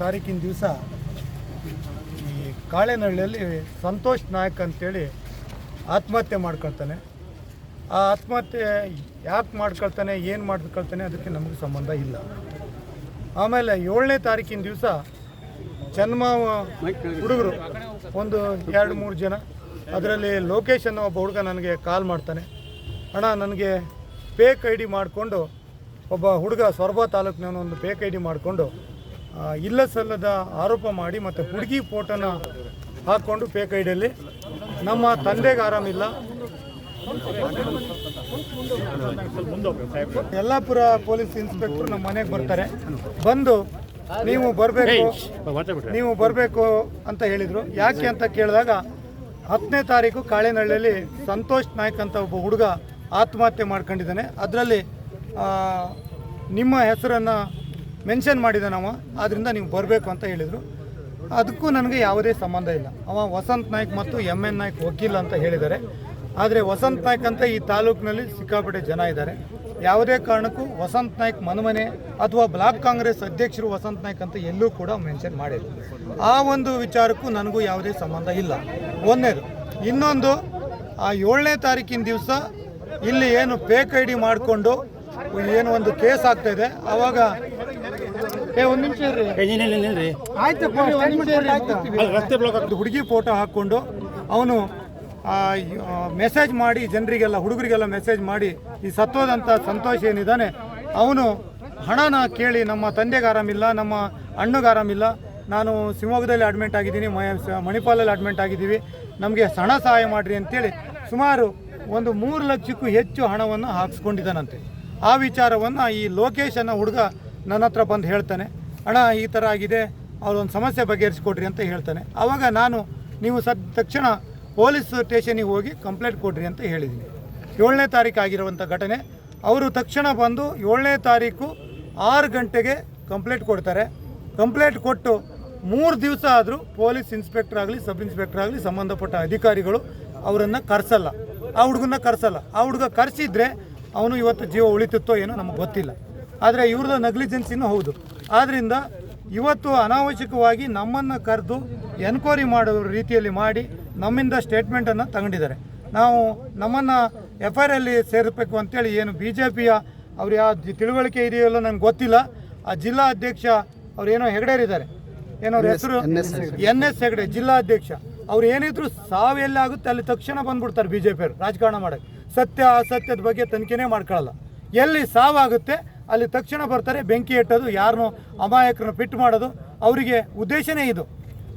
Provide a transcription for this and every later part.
ತಾರೀಕಿನ ದಿವಸ ಈ ಕಾಳೆನಹಳ್ಳಿಯಲ್ಲಿ ಸಂತೋಷ್ ನಾಯಕ್ ಅಂತೇಳಿ ಆತ್ಮಹತ್ಯೆ ಮಾಡ್ಕೊಳ್ತಾನೆ. ಆ ಆತ್ಮಹತ್ಯೆ ಯಾಕೆ ಮಾಡ್ಕೊಳ್ತಾನೆ ಏನು ಮಾಡ್ಕೊಳ್ತಾನೆ ಅದಕ್ಕೆ ನಮಗೆ ಸಂಬಂಧ ಇಲ್ಲ. ಆಮೇಲೆ ಏಳನೇ ತಾರೀಕಿನ ದಿವಸ ಜನ್ಮ ಹುಡುಗರು ಒಂದು ಎರಡು ಮೂರು ಜನ ಅದರಲ್ಲಿ ಲೊಕೇಶನ್ ಅನ್ನೋ ಒಬ್ಬ ಹುಡುಗ ನನಗೆ ಕಾಲ್ ಮಾಡ್ತಾನೆ. ಅಣ್ಣ ನನಗೆ ಫೇಕ್ ಐ ಡಿ ಮಾಡಿಕೊಂಡು ಒಬ್ಬ ಹುಡುಗ ಸೊರಬ ತಾಲೂಕಿನವನು ಒಂದು ಫೇಕ್ ಐ ಡಿ ಮಾಡಿಕೊಂಡು ಇಲ್ಲ ಸಲ್ಲದ ಆರೋಪ ಮಾಡಿ ಮತ್ತು ಹುಡುಗಿ ಫೋಟೋನ ಹಾಕ್ಕೊಂಡು ಫೇಕ್ ಐ ಡಿಯಲ್ಲಿ ನಮ್ಮ ತಂದೆಗೆ ಆರಾಮಿಲ್ಲ. ಯಲ್ಲಾಪುರ ಪೊಲೀಸ್ ಇನ್ಸ್ಪೆಕ್ಟರ್ ನಮ್ಮ ಮನೆಗೆ ಬರ್ತಾರೆ. ಬಂದು ನೀವು ಬರಬೇಕು ನೀವು ಬರಬೇಕು ಅಂತ ಹೇಳಿದರು. ಯಾಕೆ ಅಂತ ಕೇಳಿದಾಗ ಹತ್ತನೇ ತಾರೀಕು ಕಾಳೆನಹಳ್ಳಿಯಲ್ಲಿ ಸಂತೋಷ್ ನಾಯ್ಕ್ ಅಂತ ಒಬ್ಬ ಹುಡುಗ ಆತ್ಮಹತ್ಯೆ ಮಾಡ್ಕೊಂಡಿದ್ದಾನೆ. ಅದರಲ್ಲಿ ನಿಮ್ಮ ಹೆಸರನ್ನು ಮೆನ್ಷನ್ ನಾವು. ಆದ್ದರಿಂದ ನೀವು ಬರಬೇಕು ಅಂತ ಹೇಳಿದರು. ಅದಕ್ಕೂ ನನಗೆ ಯಾವುದೇ ಸಂಬಂಧ ಇಲ್ಲ. ಅವ ವಸಂತ್ ನಾಯ್ಕ್ ಮತ್ತು ಎಂ ಎನ್ ನಾಯ್ಕ್ ವಕೀಲ ಅಂತ ಹೇಳಿದ್ದಾರೆ. ಆದರೆ ವಸಂತ್ ನಾಯ್ಕ್ ಅಂತ ಈ ತಾಲೂಕಿನಲ್ಲಿ ಸಿಕ್ಕಾಪಟ್ಟೆ ಜನ ಇದ್ದಾರೆ. ಯಾವುದೇ ಕಾರಣಕ್ಕೂ ವಸಂತ್ ನಾಯ್ಕ್ ಮನಮನೆ ಅಥವಾ ಬ್ಲಾಕ್ ಕಾಂಗ್ರೆಸ್ ಅಧ್ಯಕ್ಷರು ವಸಂತ್ ನಾಯ್ಕ್ ಅಂತ ಎಲ್ಲೂ ಕೂಡ ಮೆನ್ಷನ್ ಮಾಡಿಲ್ಲ. ಆ ಒಂದು ವಿಚಾರಕ್ಕೂ ನನಗೂ ಯಾವುದೇ ಸಂಬಂಧ ಇಲ್ಲ. ಒಂದನೇದು ಇನ್ನೊಂದು, ಆ ಏಳನೇ ತಾರೀಕಿನ ದಿವಸ ಇಲ್ಲಿ ಏನು ಪೇಕ್ ಐ ಡಿ ಮಾಡಿಕೊಂಡು ಏನು ಒಂದು ಕೇಸ್ ಆಗ್ತಾ ಇದೆ. ಅವಾಗ ಏ ಒಂದು ನಿಮಿಷ ಇರ್ರಿ. ಆಯ್ತಪ್ಪ ಒಂದ್ ನಿಮಿಷ ಇರ್ರಿ. ಆಯ್ತು. ಹುಡುಗಿ ಫೋಟೋ ಹಾಕ್ಕೊಂಡು ಅವನು ಮೆಸೇಜ್ ಮಾಡಿ ಜನರಿಗೆಲ್ಲ ಹುಡುಗರಿಗೆಲ್ಲ ಮೆಸೇಜ್ ಮಾಡಿ ಈ ಸತ್ತೋದಂಥ ಸಂತೋಷ ಏನಿದ್ದಾನೆ ಅವನು ಹಣನ ಕೇಳಿ ನಮ್ಮ ತಂದೆಗೆ ಆರಾಮಿಲ್ಲ ನಮ್ಮ ಅಣ್ಣಗೆ ಆರಾಮಿಲ್ಲ. ನಾನು ಶಿವಮೊಗ್ಗದಲ್ಲಿ ಅಡ್ಮಿಂಟ್ ಆಗಿದ್ದೀನಿ ಮಣಿಪಾಲಲ್ಲಿ ಅಡ್ಮಿಂಟ್ ಆಗಿದ್ದೀವಿ. ನಮಗೆ ಹಣ ಸಹಾಯ ಮಾಡಿರಿ ಅಂತೇಳಿ ಸುಮಾರು ಒಂದು ಮೂರು ಲಕ್ಷಕ್ಕೂ ಹೆಚ್ಚು ಹಣವನ್ನು ಹಾಕ್ಸ್ಕೊಂಡಿದ್ದಾನಂತೆ. ಆ ವಿಚಾರವನ್ನು ಈ ಲೋಕೇಶ್ ಹುಡುಗ ನನ್ನ ಹತ್ರ ಬಂದು ಹೇಳ್ತಾನೆ. ಅಣ್ಣ, ಈ ಥರ ಆಗಿದೆ. ಅವರೊಂದು ಸಮಸ್ಯೆ ಬಗೆಹರಿಸ್ಕೊಡ್ರಿ ಅಂತ ಹೇಳ್ತಾನೆ. ಆವಾಗ ನಾನು, ನೀವು ಸದ್, ತಕ್ಷಣ ಪೊಲೀಸ್ ಸ್ಟೇಷನಿಗೆ ಹೋಗಿ ಕಂಪ್ಲೇಂಟ್ ಕೊಡ್ರಿ ಅಂತ ಹೇಳಿದ್ದೀನಿ. ಏಳನೇ ತಾರೀಕು ಆಗಿರುವಂಥ ಘಟನೆ. ಅವರು ತಕ್ಷಣ ಬಂದು ಏಳನೇ ತಾರೀಕು ಆರು ಗಂಟೆಗೆ ಕಂಪ್ಲೇಂಟ್ ಕೊಡ್ತಾರೆ. ಕಂಪ್ಲೇಂಟ್ ಕೊಟ್ಟು ಮೂರು ದಿವಸ ಆದರೂ ಪೊಲೀಸ್ ಇನ್ಸ್ಪೆಕ್ಟರ್ ಆಗಲಿ, ಸಬ್ ಇನ್ಸ್ಪೆಕ್ಟರ್ ಆಗಲಿ ಸಂಬಂಧಪಟ್ಟ ಅಧಿಕಾರಿಗಳು ಅವರನ್ನು ಕರೆಸಲ್ಲ. ಆ ಹುಡುಗನ್ನ ಕರೆಸಲ್ಲ. ಆ ಹುಡುಗ ಕರೆಸಿದ್ರೆ ಅವನು ಇವತ್ತು ಜೀವ ಉಳಿತಿತ್ತೋ ಏನೋ ನಮಗೆ ಗೊತ್ತಿಲ್ಲ. ಆದರೆ ಇವ್ರದ್ದು ನೆಗ್ಲಿಜೆನ್ಸಿನೂ ಹೌದು. ಆದ್ದರಿಂದ ಇವತ್ತು ಅನಾವಶ್ಯಕವಾಗಿ ನಮ್ಮನ್ನು ಕರೆದು ಎನ್ಕ್ವೈರಿ ಮಾಡೋ ರೀತಿಯಲ್ಲಿ ಮಾಡಿ ನಮ್ಮಿಂದ ಸ್ಟೇಟ್ಮೆಂಟನ್ನು ತಗೊಂಡಿದ್ದಾರೆ ನಾವು ನಮ್ಮನ್ನು ಎಫ್ ಐ ಆರಲ್ಲಿ ಸೇರಿಸಬೇಕು ಅಂತೇಳಿ ಏನು ಬಿ ಜೆ ಪಿಯ ಅವ್ರು ಯಾವ ತಿಳುವಳಿಕೆ ಇದೆಯಲ್ಲೋ ನನಗೆ ಗೊತ್ತಿಲ್ಲ. ಆ ಜಿಲ್ಲಾ ಅಧ್ಯಕ್ಷ ಅವ್ರು ಏನೋ ಹೆಗಡೆರಿದ್ದಾರೆ. ಏನೋ ಅವ್ರ ಹೆಸರು ಎನ್ ಎಸ್ ಹೆಗಡೆ. ಜಿಲ್ಲಾ ಅಧ್ಯಕ್ಷ. ಅವ್ರು ಏನಿದ್ರು ಸಾವು ಎಲ್ಲಿ ಆಗುತ್ತೆ ಅಲ್ಲಿ ತಕ್ಷಣ ಬಂದ್ಬಿಡ್ತಾರೆ ಬಿ ಜೆ ಪಿಯವರು ರಾಜಕಾರಣ ಮಾಡೋಕ್ಕೆ. ಸತ್ಯ ಅಸತ್ಯದ ಬಗ್ಗೆ ತನಿಖೆನೇ ಮಾಡ್ಕೊಳ್ಳಲ್ಲ. ಎಲ್ಲಿ ಸಾವಾಗುತ್ತೆ, ಅಲ್ಲಿ ತಕ್ಷಣ ಬರ್ತಾರೆ, ಬೆಂಕಿ ಇಟ್ಟೋದು ಯಾರನ್ನೋ ಅಮಾಯಕರನ್ನು ಫಿಟ್ ಮಾಡೋದು, ಅವರಿಗೆ ಉದ್ದೇಶನೇ ಇದು.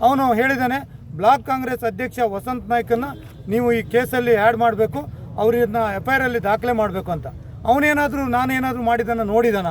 ಅವನು ಹೇಳಿದ್ದಾನೆ ಬ್ಲಾಕ್ ಕಾಂಗ್ರೆಸ್ ಅಧ್ಯಕ್ಷ ವಸಂತ್ ನಾಯ್ಕನ್ನು ನೀವು ಈ ಕೇಸಲ್ಲಿ ಆ್ಯಡ್ ಮಾಡಬೇಕು, ಅವ್ರನ್ನ ಎಫ್ ಐ ಆರಲ್ಲಿ ದಾಖಲೆ ಮಾಡಬೇಕು ಅಂತ. ಅವನೇನಾದರೂ, ನಾನೇನಾದರೂ ಮಾಡಿದ್ದಾನ ನೋಡಿದಾನ?